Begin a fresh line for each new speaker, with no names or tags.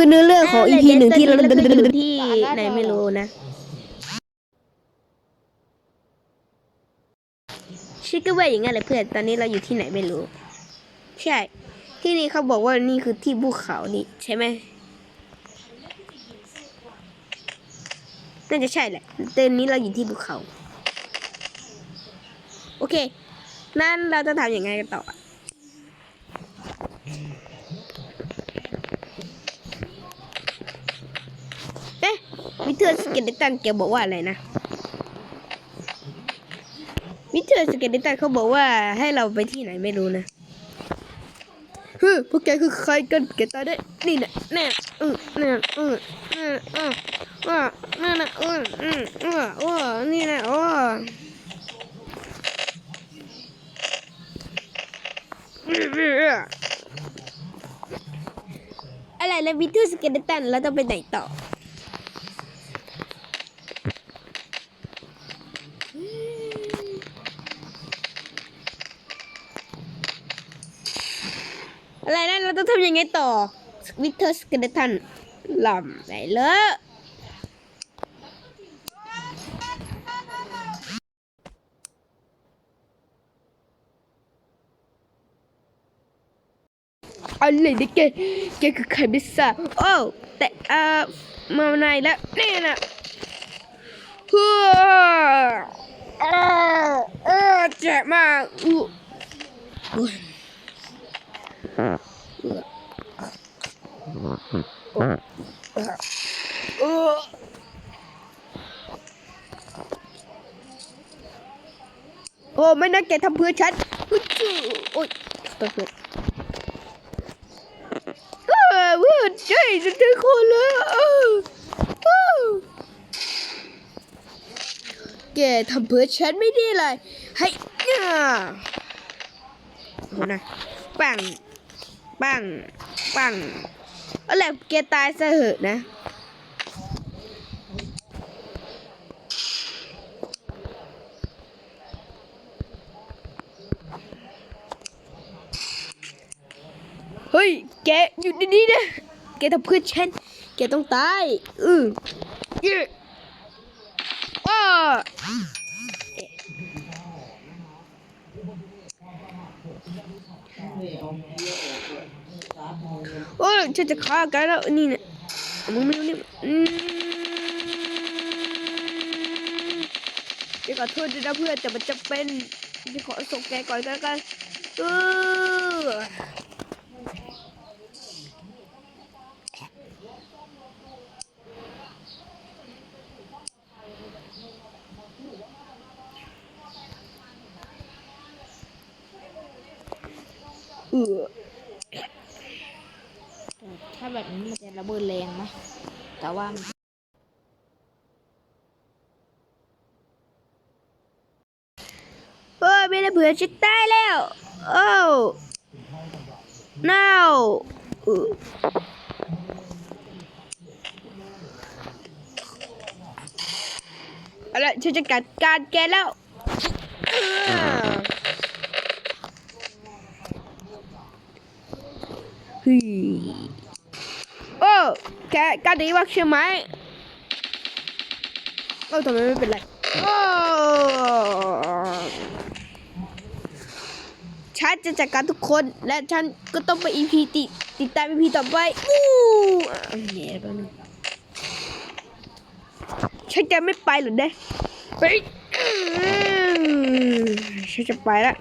คือเนื้อเรื่องของ EP หนึ่งที่เรา
เดินอยู่ที่ไหนไม่รู้นะชิคก็ว่าอย่างงั้นเลยเพื่อน ตอนนี้เราอยู่ที่ไหนไม่รู้ ใช่ ที่นี่เขาบอกว่านี่คือที่ภูเขานี่ใช่ไหมน่าจะใช่แหละแต่นี้เราอยู่ที่ภูเขา โอเค นั่นเราจะทำยังไงกันต่อ เทอร์สเกเลตันแกบอกว่าอะไรนะวิเทอร์สเกเลตันเขาบอกว่าให้เราไปที่ไหนไม่รู้นะฮึพวกแกคือใครกันแกตายได้ นี่แหละแน่อือแน่อืออืออืออ่านั่นน่ะอืออืออืออนี่แหละอ้ออะไรแล้ววิเทอร์สเกเลตันแล้วต้องไปไหนต่อ อะไรนั่นเราต้องทำยังไงต่อวิเทอร์สเกเลตันลำไหนเลอะอะไรเนี่ยแกแกคือใครไม่ทราบโอ้แต่เอ่อมาไหนแล้วนี่นะเฮ้ออเออเจ็บมากอู้ โอ้ไม่นะแกทำเพื่อฉันโอ้ยตัวเพื่อนเออเพื่อนใช่ฉันเจอคนแล้วแกทำเพื่อฉันไม่ได้เลยให้เนี่ยโหนะปัง ปัง ปังเอาแหละแกตายซะเหอะนะเฮ้ย แกอยู่ดีๆนะ แกทำเพื่อฉัน แกต้องตาย อือเย้อ้าโอ้ย ฉันจะฆ่าแกันแล้วนี่เนะมึงไม่รู้นี่อืมเดี๋ยวขอโทษด้วยนะเพื่อนแต่มันจะเป็นจะขอส่งแกก่อนก็แล้วกันเออเออ
ถ้าแบบนี้มันจะระเบิดแรงไหมแต่ว่ามัน
เออไม่ได้เผื่อชิดใต้แล้วโอ้ no เออเอาละฉันจะกัดการแกแล้วฮ้ยโอ้ แกการดีมากใช่ไหมโอ้ทำไมไม่เป็นไรโอ้ฉันจะจัดการทุกคนและฉันก็ต้องไป EP ติดติดตาม EP ต่อไปอู้อะเนี่ยแป๊บนึงฉันจะไม่ไปหรอกเด้ไปฉันจะไปและ